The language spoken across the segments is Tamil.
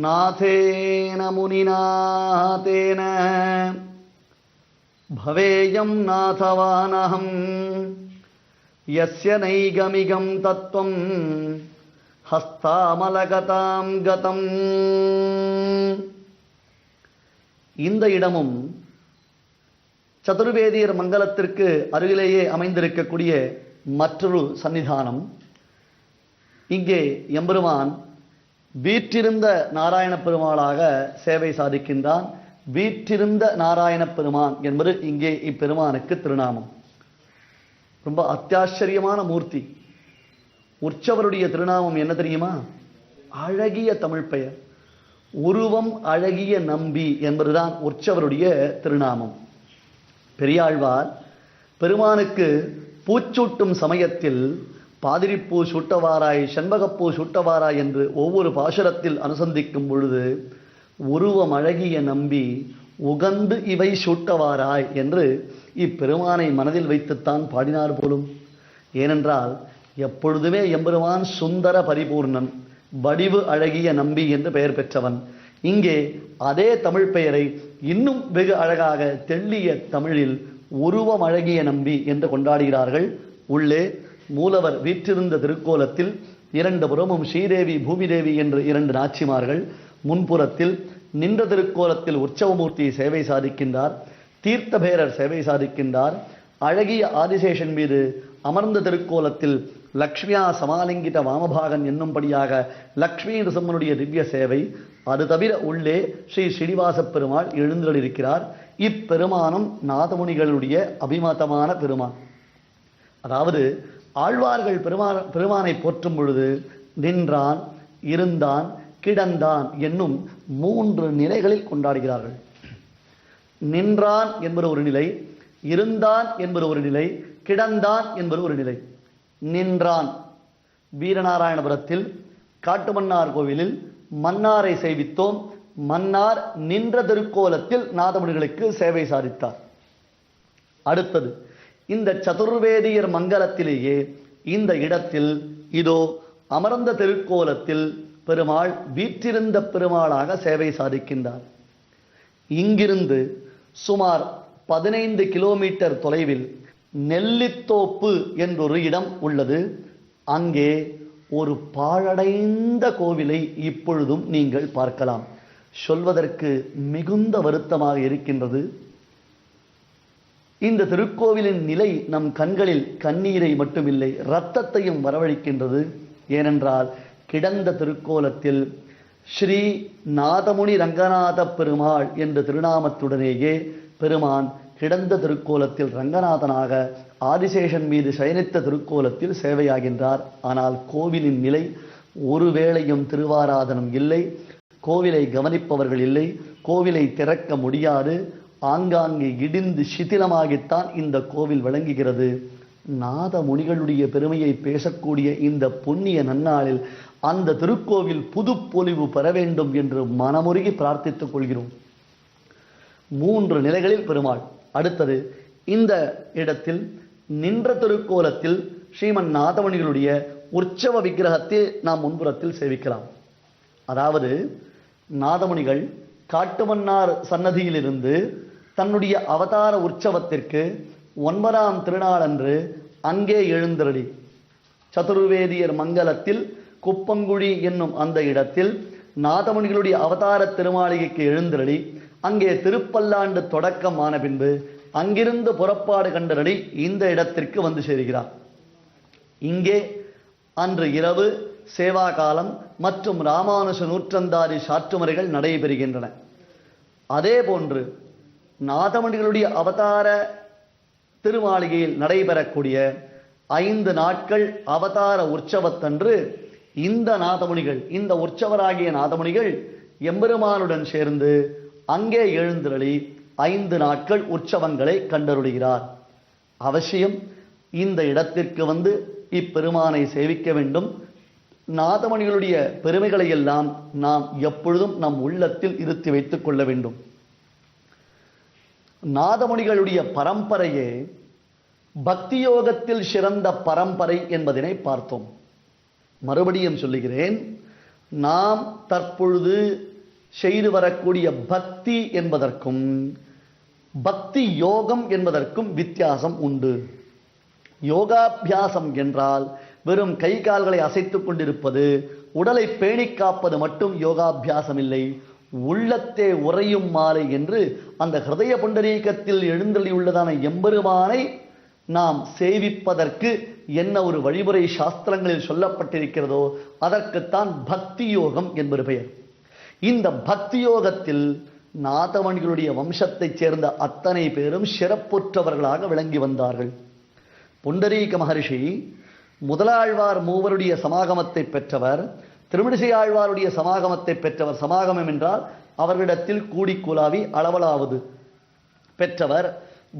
நாதேன முனிநாதேன பவேயம் நாதவானகம் யஸ்ய நைகமிகம் தத்துவம் ஹஸ்தாமலகதாம் கதம் இந்த இடமும் சதுர்வேதியர் மங்கலத்திற்கு அருகிலேயே அமைந்திருக்கக்கூடிய மற்றொரு சன்னிதானம் இங்கே எம்பெருமான் வீற்றிருந்த நாராயண பெருமாளாக சேவை சாதிக்கின்றான். வீற்றிருந்த நாராயண பெருமான் என்பது இங்கே இப்பெருமானுக்கு திருநாமம். ரொம்ப அத்தியாச்சரியமான மூர்த்தி. உற்சவருடைய திருநாமம் என்ன தெரியுமா? அழகிய தமிழ் பெயர். உருவம் அழகிய நம்பி என்பதுதான் உற்சவருடைய திருநாமம். பெரியாழ்வார் பெருமானுக்கு பூச்சூட்டும் சமயத்தில் பாதிரிப்பூ சுட்டவாராய் செண்பகப்பூ சுட்டவாராய் என்று ஒவ்வொரு பாசுரத்தில் அனுசந்திக்கும் பொழுது உருவம் அழகிய நம்பி உகந்து இவை சூட்டவாராய் என்று இப்பெருமானை மனதில் வைத்துத்தான் பாடினார் போலும். ஏனென்றால் எப்பொழுதுமே எம்பெருமான் சுந்தர பரிபூர்ணன் வடிவு அழகிய நம்பி என்று பெயர் பெற்றவன். இங்கே அதே தமிழ் பெயரை இன்னும் வெகு அழகாக தெள்ளிய தமிழில் உருவம் அழகிய நம்பி என்று கொண்டாடுகிறார்கள். உள்ளே மூலவர் வீற்றிருந்த திருக்கோலத்தில் இரண்டு புறமும் ஸ்ரீதேவி பூமிதேவி என்று இரண்டு நாச்சிமார்கள் முன்புறத்தில் நின்ற திருக்கோலத்தில் உற்சவமூர்த்தி சேவை சாதிக்கின்றார் தீர்த்தபேரர் சேவை சாதிக்கின்றார் அழகிய ஆதிசேஷன் மீது அமர்ந்த திருக்கோலத்தில் லக்ஷ்மியா சமாலிங்கிட்ட வாமபாகன் என்னும்படியாக லக்ஷ்மி நிருசம்மனுடைய திவ்ய சேவை அது தவிர உள்ளே ஸ்ரீ ஸ்ரீனிவாச பெருமாள் எழுந்தருளிருக்கிறார் இப்பெருமானும் நாதமுனிகளுடைய அபிமதமான பெருமான். அதாவது ஆழ்வார்கள் பெருமான பெருமானை போற்றும் பொழுது நின்றான் இருந்தான் கிடந்தான் என்னும் மூன்று நிலைகளில் கொண்டாடுகிறார்கள். நின்றான் என்பது ஒரு நிலை இருந்தான் என்பது ஒரு நிலை கிடந்தான் என்பது ஒரு நிலை. நின்றான். வீரநாராயணபுரத்தில் காட்டுமன்னார் கோவிலில் மன்னாரை சேவித்தோம். மன்னார் நின்ற திருக்கோலத்தில் நாதமுனிகளுக்கு சேவை சாதித்தார். அடுத்தது இந்த சதுர்வேதியர் மங்கலத்திலேயே இந்த இடத்தில் இதோ அமர்ந்த திருக்கோலத்தில் பெருமாள் வீற்றிருந்த பெருமாளாக சேவை சாதிக்கின்றார். இங்கிருந்து சுமார் பதினைந்து கிலோமீட்டர் தொலைவில் நெல்லித்தோப்பு என்றொரு இடம் உள்ளது. அங்கே ஒரு பாழடைந்த கோவிலை இப்பொழுதும் நீங்கள் பார்க்கலாம். சொல்வதற்கு மிகுந்த வருத்தமாக இருக்கின்றது. இந்த திருக்கோவிலின் நிலை நம் கண்களில் கண்ணீரை மட்டுமில்லை இரத்தத்தையும் வரவழைக்கின்றது. ஏனென்றால் கிடந்த திருக்கோலத்தில் ஸ்ரீ நாதமுனி ரங்கநாத பெருமாள் என்ற திருநாமத்துடனேயே பெருமான் கிடந்த திருக்கோலத்தில் ரங்கநாதனாக ஆதிசேஷன் மீது சயனித்த திருக்கோலத்தில் சேவையாகின்றார். ஆனால் கோவிலின் நிலை ஒருவேளையும் திருவாராதனம் இல்லை. கோவிலை கவனிப்பவர்கள் இல்லை. கோவிலை திறக்க முடியாது. ஆங்காங்கே இடிந்து சிதிலமாகித்தான் இந்த கோவில் விளங்குகிறது. நாத முனிகளுடைய பெருமையை பேசக்கூடிய இந்த புண்ணிய நன்னாளில் அந்த திருக்கோவில் புதுப்பொலிவு பெற வேண்டும் என்று மனமுருகி பிரார்த்தித்துக் கொள்கிறோம். மூன்று நிலைகளில் பெருமாள். அடுத்தது இந்த இடத்தில் நின்ற திருக்கோலத்தில் ஸ்ரீமன் நாதமணிகளுடைய உற்சவ விக்கிரகத்தை நாம் முன்புறத்தில் சேவிக்கலாம். அதாவது நாதமணிகள் காட்டுமன்னார் சன்னதியிலிருந்து தன்னுடைய அவதார உற்சவத்திற்கு ஒன்பதாம் திருநாளன்று அங்கே எழுந்தருளி. சதுர்வேதியர் மங்கலத்தில் குப்பங்குழி என்னும் அந்த இடத்தில் நாதமுனிகளுடைய அவதார திருமாளிகைக்கு எழுந்தருளி அங்கே திருப்பல்லாண்டு தொடக்கமான பின்பு அங்கிருந்து புறப்பாடு கண்டரடி இந்த இடத்திற்கு வந்து சேர்கிறார். இங்கே அன்று இரவு சேவா காலம் மற்றும் ராமானுஷ நூற்றந்தாதி சாற்றுமுறைகள் நடைபெறுகின்றன. அதே போன்று நாதமணிகளுடைய அவதார திருமாளிகையில் நடைபெறக்கூடிய ஐந்து நாட்கள் அவதார உற்சவத்தன்று இந்த நாதமுனிகள் இந்த உற்சவராகிய நாதமுனிகள் எம்பெருமானுடன் சேர்ந்து அங்கே எழுந்தருளி ஐந்து நாட்கள் உற்சவங்களை கண்டருளுகிறார். அவசியம் இந்த இடத்திற்கு வந்து இப்பெருமானை சேவிக்க வேண்டும். நாதமணிகளுடைய பெருமைகளை எல்லாம் நாம் எப்பொழுதும் நம் உள்ளத்தில் இருத்தி வைத்துக் கொள்ள வேண்டும். நாதமுனிகளுடைய பரம்பரையே பக்தி யோகத்தில் சிறந்த பரம்பரை என்பதனை பார்த்தோம். மறுபடியும் சொல்லுகிறேன் நாம் தற்பொழுது செய்து வரக்கூடிய பக்தி என்பதற்கும் பக்தி யோகம் என்பதற்கும் வித்தியாசம் உண்டு. யோகாபியாசம் என்றால் வெறும் கை கால்களை அசைத்துக் கொண்டிருப்பது உடலை பேணிக் காப்பது மட்டும் யோகாபியாசம் இல்லை உள்ளத்தே உறையும் மாலை என்று அந்த ஹிருதய புண்டரீகத்தில் எழுந்தள்ளியுள்ளதான எம்பெருமானை நாம் சேவிப்பதற்கு என்ன ஒரு வழிமுறை சாஸ்திரங்களில் சொல்லப்பட்டிருக்கிறதோ அதற்குத்தான் பக்தி யோகம் என்பது பெயர். இந்த பக்தி யோகத்தில் நாதமணிகளுடைய வம்சத்தைச் சேர்ந்த அத்தனை பேரும் சிறப்புற்றவர்களாக விளங்கி வந்தார்கள். புண்டரீக மகர்ஷி முதலாழ்வார் மூவருடைய சமாகமத்தை பெற்றவர் திருமிடிசை ஆழ்வாருடைய சமாகமத்தை பெற்றவர் சமாகமம் என்றால் அவர்களிடத்தில் கூடி குலாவி அளவலாவது. பெற்றவர்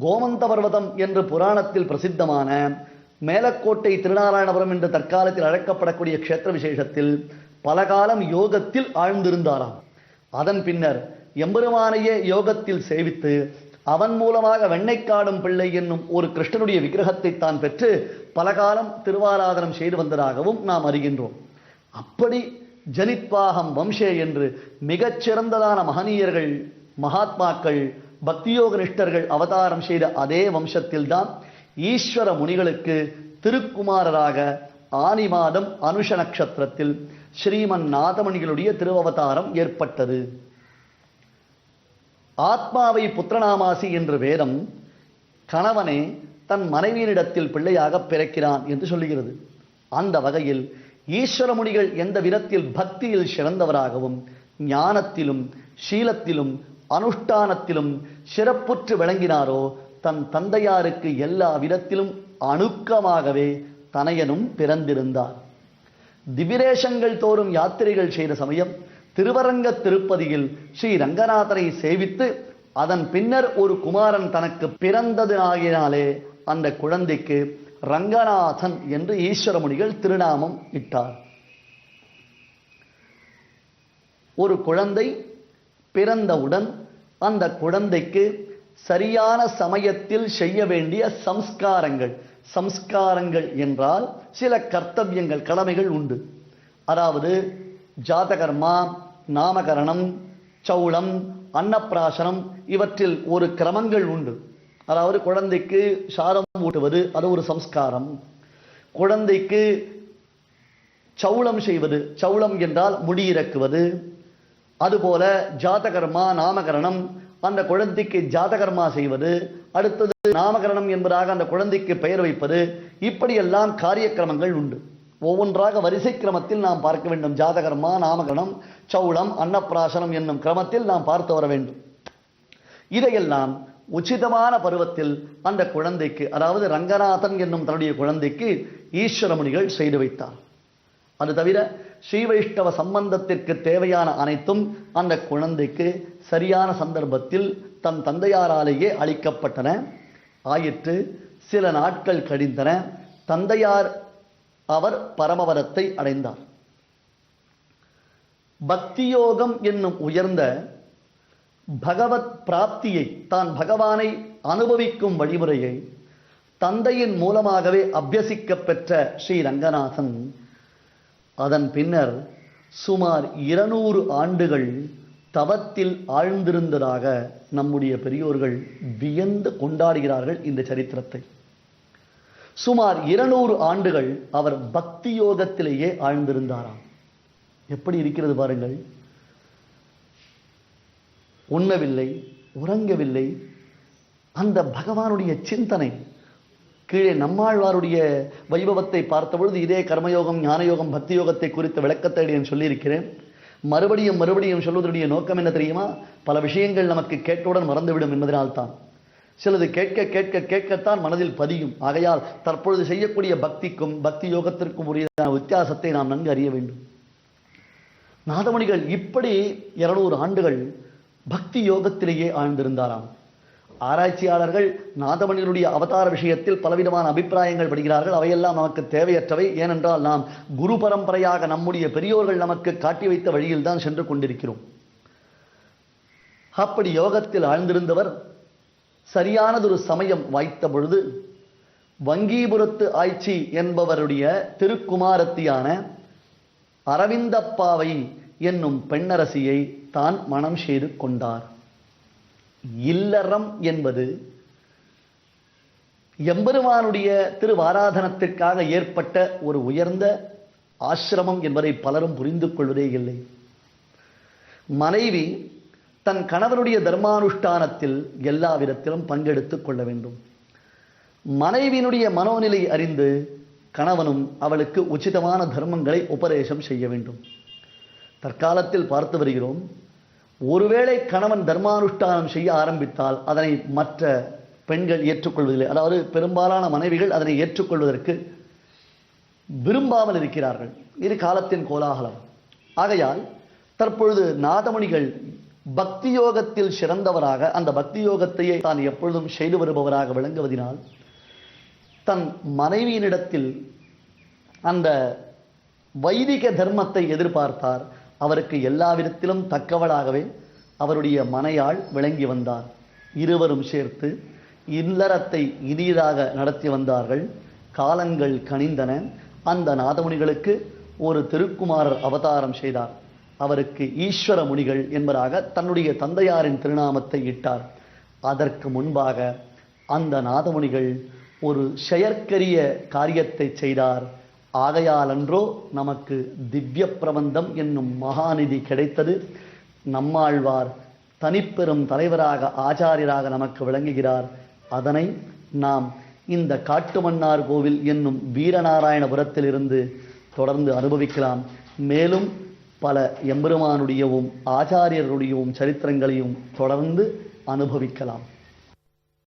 கோமந்த பர்வதம் என்று புராணத்தில் பிரசித்தமான மேலக்கோட்டை திருநாராயணபுரம் என்று தற்காலத்தில் அழைக்கப்படக்கூடிய க்ஷேத்திர விசேஷத்தில் பல காலம் யோகத்தில் ஆழ்ந்திருந்தாராம். அதன் பின்னர் எம்பெருமானையே யோகத்தில் சேவித்து அவன் மூலமாக வெண்ணைக்காடும் பிள்ளை என்னும் ஒரு கிருஷ்ணனுடைய விக்கிரகத்தை தான் பெற்று பலகாலம் திருவாராதனம் செய்து வந்ததாகவும் நாம் அறிகின்றோம். அப்படி ஜனித்வாகம் வம்சே என்று மிகச்சிறந்ததான மகனீயர்கள் மகாத்மாக்கள் பக்தியோக நிஷ்டர்கள் அவதாரம் செய்த அதே வம்சத்தில்தான் ஈஸ்வர முனிகளுக்கு திருக்குமாரராக ஆனி மாதம் அனுஷ நட்சத்திரத்தில் ஸ்ரீமன் நாதமணிகளுடைய திருவவதாரம் ஏற்பட்டது. ஆத்மாவை புத்திரநாமாசி என்று வேதம் கணவனே தன் மனைவியினிடத்தில் பிள்ளையாக பிறக்கிறான் என்று சொல்லுகிறது. அந்த வகையில் ஈஸ்வரமுனிகள் எந்த விதத்தில் பக்தியில் சிறந்தவராகவும் ஞானத்திலும் சீலத்திலும் அனுஷ்டானத்திலும் சிறப்புற்று விளங்கினாரோ தன் தந்தையாருக்கு எல்லா விதத்திலும் அணுக்கமாகவே தனையனும் பிறந்திருந்தார். திவிரேஷங்கள் தோறும் யாத்திரைகள் செய்த சமயம் திருவரங்க திருப்பதியில் ஸ்ரீ ரங்கநாதனை சேவித்து அதன் பின்னர் ஒரு குமாரன் தனக்கு பிறந்தது ஆகினாலே அந்த குழந்தைக்கு ரங்கநாதன் என்று ஈஸ்வரமுனிகள் திருநாமம் இட்டார். ஒரு குழந்தை பிறந்தவுடன் அந்த குழந்தைக்கு சரியான சமயத்தில் செய்ய வேண்டிய சம்ஸ்காரங்கள் சம்ஸ்காரங்கள் என்றால் சில கர்த்தவியங்கள் கடமைகள் உண்டு. அதாவது ஜாதகர்மா நாமகரணம் சௌளம் அன்னப்பிராசனம் இவற்றில் ஒரு கிரமங்கள் உண்டு. அதாவது குழந்தைக்கு சாதம் ஊட்டுவது அது ஒரு சம்ஸ்காரம். குழந்தைக்கு சவுளம் செய்வது சவுளம் என்றால் முடியிறக்குவது அதுபோல ஜாதகர்மா நாமகரணம் அந்த குழந்தைக்கு ஜாதகர்மா செய்வது. அடுத்தது நாமகரணம் என்பதாக அந்த குழந்தைக்கு பெயர் வைப்பது. இப்படியெல்லாம் காரியக்கிரமங்கள் உண்டு. ஒவ்வொன்றாக வரிசை கிரமத்தில் நாம் பார்க்க வேண்டும். ஜாதகர்மா நாமகரணம் சௌளம் அன்னப்பிராசனம் என்னும் கிரமத்தில் நாம் பார்த்து வர வேண்டும். இதையெல்லாம் உச்சிதமான பருவத்தில் அந்த குழந்தைக்கு அதாவது ரங்கநாதன் என்னும் தன்னுடைய குழந்தைக்கு ஈஸ்வரமுனிகள் செய்து வைத்தார். அது தவிர ஸ்ரீ வைஷ்ணவ சம்பந்தத்திற்கு தேவையான அனைத்தும் அந்த குழந்தைக்கு சரியான சந்தர்ப்பத்தில் தன் தந்தையாராலேயே அளிக்கப்பட்டன. ஆயிற்று சில நாட்கள் கழிந்தன தந்தையார் அவர் பரமவரத்தை அடைந்தார். பக்தியோகம் என்னும் உயர்ந்த பகவத் பிராப்தியை தான் பகவானை அனுபவிக்கும் வழிமுறையை தந்தையின் மூலமாகவே அபியசிக்கப் பெற்ற ஸ்ரீ ரங்கநாதன் அதன் பின்னர் சுமார் இருநூறு ஆண்டுகள் தவத்தில் ஆழ்ந்திருந்ததாக நம்முடைய பெரியோர்கள் வியந்து கொண்டாடுகிறார்கள் இந்த சரித்திரத்தை. சுமார் இருநூறு ஆண்டுகள் அவர் பக்தி யோகத்திலேயே ஆழ்ந்திருந்தாராம். எப்படி இருக்கிறது பாருங்கள். உண்ணவில்லை உறங்கவில்லை. அந்த பகவானுடைய சிந்தனை கீழே நம்மாழ்வாருடைய வைபவத்தை பார்த்த பொழுது இதே கர்மயோகம் ஞானயோகம் பக்தி யோகத்தை குறித்த விளக்கத்தை நான் சொல்லியிருக்கிறேன். மறுபடியும் மறுபடியும் சொல்வதனுடைய நோக்கம் என்ன தெரியுமா? பல விஷயங்கள் நமக்கு கேட்டவுடன் மறந்துவிடும் என்பதனால்தான். சிலது கேட்க கேட்க கேட்கத்தான் மனதில் பதியும். ஆகையால் தற்பொழுது செய்யக்கூடிய பக்திக்கும் பக்தி யோகத்திற்கும் உரியதான வித்தியாசத்தை நாம் நன்கு அறிய வேண்டும். நாதமணிகள் இப்படி இருநூறு ஆண்டுகள் பக்தி யோகத்திலேயே ஆழ்ந்திருந்தாராம். ஆராய்ச்சியாளர்கள் நாதமணிகளுடைய அவதார விஷயத்தில் பலவிதமான அபிப்பிராயங்கள் படுகிறார்கள். அவையெல்லாம் நமக்கு தேவையற்றவை. ஏனென்றால் நாம் குரு பரம்பரையாக நம்முடைய பெரியோர்கள் நமக்கு காட்டி வைத்த வழியில் தான் சென்று கொண்டிருக்கிறோம். அப்படி யோகத்தில் ஆழ்ந்திருந்தவர் சரியானதொரு சமயம் வாய்த்த பொழுது வங்கீபுரத்து ஆய்ச்சி என்பவருடைய திருக்குமாரத்தியான அரவிந்தப்பாவை என்னும் பெண்ணரசியை தான் மணம் செய்து கொண்டார். இல்லறம் என்பது எம்பெருமானுடைய திருவாராதனத்திற்காக ஏற்பட்ட ஒரு உயர்ந்த ஆசிரமம் என்பதை பலரும் புரிந்து கொள்வதே இல்லை. மனைவி தன் கணவனுடைய தர்மானுஷ்டானத்தில் எல்லா விதத்திலும் பங்கெடுத்துக் கொள்ள வேண்டும். மனைவியினுடைய மனோநிலை அறிந்து கணவனும் அவளுக்கு உச்சிதமான தர்மங்களை உபதேசம் செய்ய வேண்டும். தற்காலத்தில் பார்த்து வருகிறோம். ஒருவேளை கணவன் தர்மானுஷ்டானம் செய்ய ஆரம்பித்தால் அதனை மற்ற பெண்கள் ஏற்றுக்கொள்வதில்லை. அதாவது பெரும்பாலான மனைவிகள் அதனை ஏற்றுக்கொள்வதற்கு விரும்பாமல் இருக்கிறார்கள். இது காலத்தின் கோலாகலம். ஆகையால் தற்பொழுது நாதமணிகள் பக்தி யோகத்தில் சிறந்தவராக அந்த பக்தி யோகத்தையே தான் எப்பொழுதும் செய்து வருபவராக விளங்குவதினால் தன் மனைவியினிடத்தில் அந்த வைதிக தர்மத்தை எதிர்பார்த்தார். அவருக்கு எல்லா விதத்திலும் தக்கவளாகவே அவருடைய மனையாள் விளங்கி வந்தார். இருவரும் சேர்த்து இல்லறத்தை இனியதாக நடத்தி வந்தார்கள். காலங்கள் கனிந்தன. அந்த நாதமுனிகளுக்கு ஒரு திருக்குமாரர் அவதாரம் செய்தார். அவருக்கு ஈஸ்வர முனிகள் என்பதாக தன்னுடைய தந்தையாரின் திருநாமத்தை இட்டார். அதற்கு முன்பாக அந்த நாதமுனிகள் ஒரு செயற்கரிய காரியத்தை செய்தார். ஆகையாலன்றோ நமக்கு திவ்ய பிரபந்தம் என்னும் மகாநிதி கிடைத்தது. நம்மாழ்வார் தனிப்பெரும் தலைவராக ஆச்சாரியராக நமக்கு விளங்குகிறார். அதனை நாம் இந்த காட்டுமன்னார் கோவில் என்னும் வீரநாராயணபுரத்திலிருந்து தொடர்ந்து அனுபவிக்கலாம். மேலும் பல எம்பெருமானுடையவும் ஆச்சாரியருடையவும் சரித்திரங்களையும் தொடர்ந்து அனுபவிக்கலாம்.